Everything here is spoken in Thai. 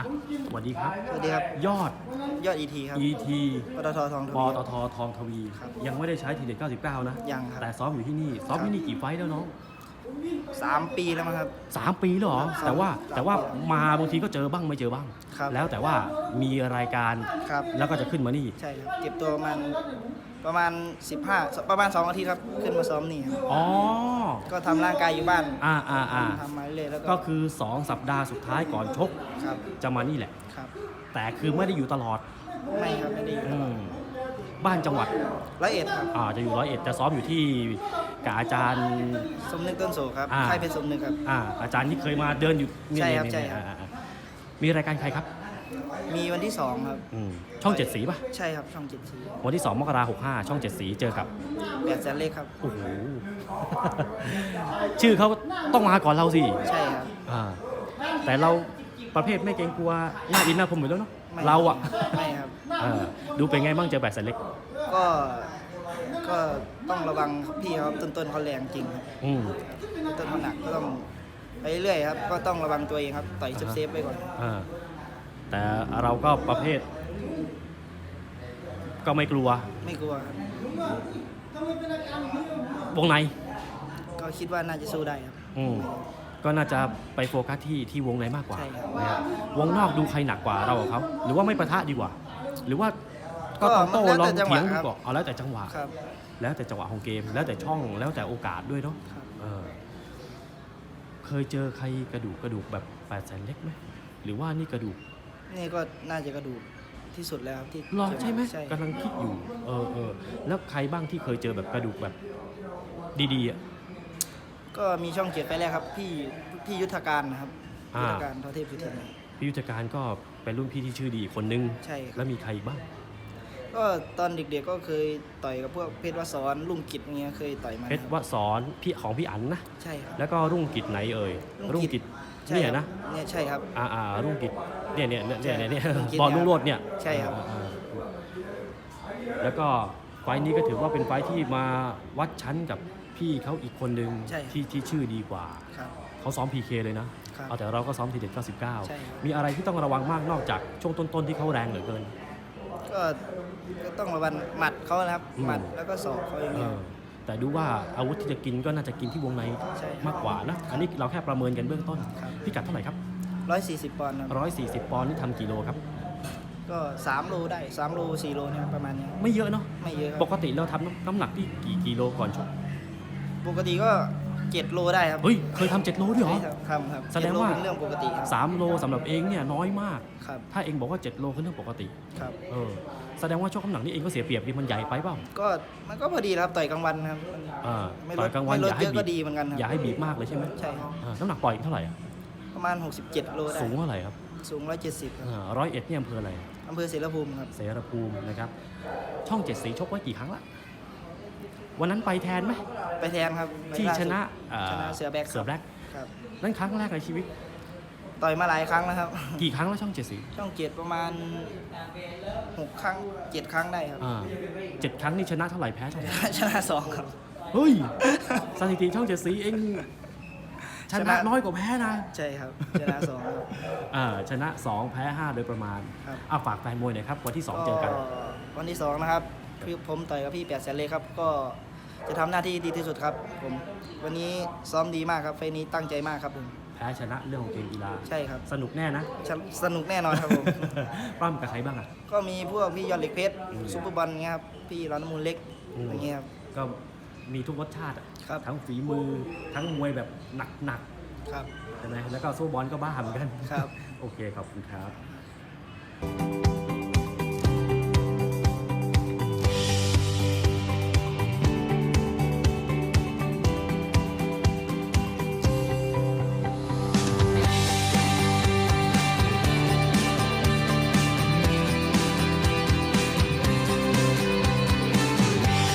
อะสวัสดีครับ สวัสดีครับ ยอด ยอดอีทีครับ ET ปตททองทปวี ตททองทวีครับยังไม่ได้ใช้ทีเด็ด99 นะ ยังครับ แต่ซ้อมอยู่ที่นี่ ซ้อมครับที่นี่กี่ไฟท์แล้วน้อง สามปีแล้วมั้งครับ สามปีแล้วเหรอครับแต่ว่าแต่ว่ามาบางทีก็เจอบ้างไม่เจอบ้าง ครับแล้วแต่ว่ามีรายการครับ แล้วก็จะขึ้นมานี่ ใช่ครับเก็บตัวประมาณประมาณ 15 ประมาณ2อาทิตย์ครับ ขึ้นมาซ้อมนี่ครับอ๋อ ก็ทำร่างกายอยู่บ้านอ่าอ่าอ่าทำมาเรื่อยๆแล้วก็ก็คือ 2 สัปดาห์สุดท้ายก่อนชก ครับจะมานี่แหละ ครับ แต่คือไม่ได้อยู่ตลอดไม่ครับไม่ได้อยู่ตอืลอดม บ้านจังหวัดร้อยเอ็ดครับอ่าจะอยู่ร้อยเอ็ดจะซ้อมอยู่ที่กับอาจารย์ สมนึกต้นโสครับอ่า ค่ายเป็นสมนึกครับ อ่าอาจารย์ที่เคยมาเดินอยู่เนี่ยใช่ครับเนี่ยใช่เนี่ยครับ อ่าอ่ามีรายการใครครับมีวันที่2ครับ อืมช่องเจ็ดสีป่ะใช่ครับช่องเจ็ดสีวันที่2มกราคม65ช่องเจ็ดสีเจอกับแปดแสนเลขครับ โอ้โห ชื่อเขาต้องมาก่อนเราสิใช่ครับ อ่าแต่เรา ประเภทไม่เกรงกลัวหน้าดินหน้าผมอยู่แล้วเนาะไม่เราอะไม่ครับ เออดูเป็นไงบ้างเจอแบดแสนเล็กก็ก็ต้องระวังครับพี่ครับต้นๆเขาแรงจริงครับอืมต้นเขาหนักก็ต้องไปเรื่อยๆครับ ก็ต้องระวังตัวเองครับต่อยเซฟๆไปก่อนอ่าแต่เราก็ประเภท ก็ไม่กลัวไม่กลัวครับวงในก็คิดว่าน่าจะสู้ได้ครับ อืม ก็น่าจะไปโฟกัสที่ที่วงในมากกว่าใช่ครับ นะครับวงนอกดูใครหนักกว่าเรากับเขาหรือว่าไม่ประทะดีกว่า หรือว่าก็ก็ต้องโต้แล้วลอแต่งจังหเถีวะยงดูครับ ก่อนเอาแล้วแต่จังหวะ ครับ แล้วแต่จังหวะของเกม แล้วแต่ช่องแล้วแต่โอกาสด้วยเนาะครับ เออเคยเจอใครกระดูกกระดูกแบบแปดแสนเล็กไหมหรือว่านี่กระดูก นี่ก็น่าจะกระดูกที่สุดแล้วครับที่รอใช่ไหมใช่กำลังคิดอยู่ เออเออแล้วใครบ้างที่เคยเจอแบบกระดูกแบบ ดีๆอะ ก็มีช่องเจ็ดไปแล้วครับ พี่พี่ยุทธการนะครับอ่า ยุทธการเท่าเทพสุทินพี่ยุทธการก็เป็นรุ่นพี่ที่ชื่อดีคนนึง ใช่ครับ แล้วมีใครอีกบ้างก็ตอนเด็กๆก็เคยต่อยกับพวกเพชรวสอนลุงกิจเงี้ยเคยต่อยมาเพชรวสอนพี่ของพี่อันนะ ใช่ครับ แล้วก็รุ่งกิจไหนเอ่ยรุ่รุ่งงกิกิจจใช่เนี่ยครับนะเนี่ยใช่ครับ อ่าอ่ารุ่งกิจเนี่ยเนี่ยเนี่ยเนี่ยเนี่ยใช่รุ่งกิจบอลเนี่ยรุ่งโรดเนี่ยใช่ครับ อ่าอ่าแล้วก็ไฟล์นี้ก็ถือว่าเป็นไฟล์ที่มาวัดชั้นกับ พี่เขาอีกคนนึงใช่ครับ ที่ที่ชื่อดีกว่า ครับ เขาซ้อม PK เลยนะ ครับเอาแต่เราก็ซ้อมทีเด็ดใช่ครับ 99 มีอะไรที่ต้องระวังมากนอกจากช่วงต้นๆที่เขาแรงเหลือเกิน ก็ก็ต้องระวังหมัดเขานะครับอืม หมัดแล้วก็ศอกเขาอย่างเอเงี้ยอแต่ดูว่าอาวุธที่จะกินก็น่าจะกินที่วงในใช่ครับมากกว่านะ อันนี้เราแค่ประเมินกันเบื้องต้น ครับ พิกัดเท่าไหร่ครับ ร้อยสี่สิบปอนด์ครับ140 ปอนด์นี่ทำกี่โลครับ ก็สามโลได้สามโลสี่โลเนี่ยประมาณเนี้ยไม่เยอะเนาะ ไม่เยอะคปรับกติเราทำน้ำน้ำหนักที่กี่กิโลก่อนชก ปกติก็เจ็ดโลได้ครับเฮ้ยเคยทำเจ็ดโลด้วยเหรอใช่ครับครับครับแสดงว่า เจ็โลเป็นเรื่องปกติครับสามโลสำหรับเองเนี่ยน้อยมาก ครับถ้าเองบอกว่า7โลคือเรื่องปกติ ครับเออ แสดงว่าชกน้ำหนักนี่เองก็เสียเปรียบดิมันใหญ่ไปเปล่าก็มันก็พอดีครับต่อยกลางวันครับมันอ่าไม่ต่ลอดยกลางวันไม่ลอดย่าให้เยอะบีก็บดีเหมือนกันครับอย่าให้บีบมากเลยใช่ไหมใช่ครับอ่าน้ำหนักปล่อยเท่าไหร่อะประมาณ 67 โลได้สูงเท่าไหร่ครับสูง 170ครับร้อยเอ็ดเนี่ยอำเภออะไรอำเภอเสรภูมิครับเสรภูมินะครับ ช่องเจ็ดสีชกไว้กี่ครั้งละ วันนั้นไปแทนไหมไปแทนครับไปที่ล่าชสุดนะอ่าชนะเสือแบกเสือแบล็กครับนั่นครั้งแรกในชีวิต ต่อยมาหลายครั้งแล้วครับ กี่ครั้งแล้วช่องเจ็ดสีช่องเจ็ดประมาณ6ครั้ง7ครั้งได้ครับอ่าเจ็ดครั้งนี่ชนะเท่าไหร่แพ้เท่าไหร่ชนะสองครับเฮ้ยสถิติช่องเจ็ดสีเองชชนะนะน้อยกว่าแพ้นะใช่ครับชนะสองครับอ่าชนะ2แพ้5โดยประมาณครับอะฝากแฟนมวยหน่อยครับ วันที่2เจอกัน วันที่สองนะครับ พี่ผมต่อยกับพี่แปดแสนเลยครับ ก็จะทำหน้าที่ดีที่สุดครับ ผมวันนี้ซ้อมดีมากครับไฟล์นี้ตั้งใจมากครับผมแพ้ชนะเรื่องของเกมกีฬาใช่ครับ สนุกแน่นะสนุกสนุกแน่นอนครับผมปล้ำกับใครบ้างอะก็มีพวกพี่ยอดเหล็กเพชรอืมซุปเปอร์บอลเงี้ยครับพี่ร้อนมูลเล็กอืมอย่างเงี้ยครับก็มีทุกรสชาติอะครับทั้งฝีมือทั้งมวยแบบหนักครับๆใช่ไหมแล้วก็สู้บอลก็บ้าเหมือนกันครับ โอเคขอบคุณครับ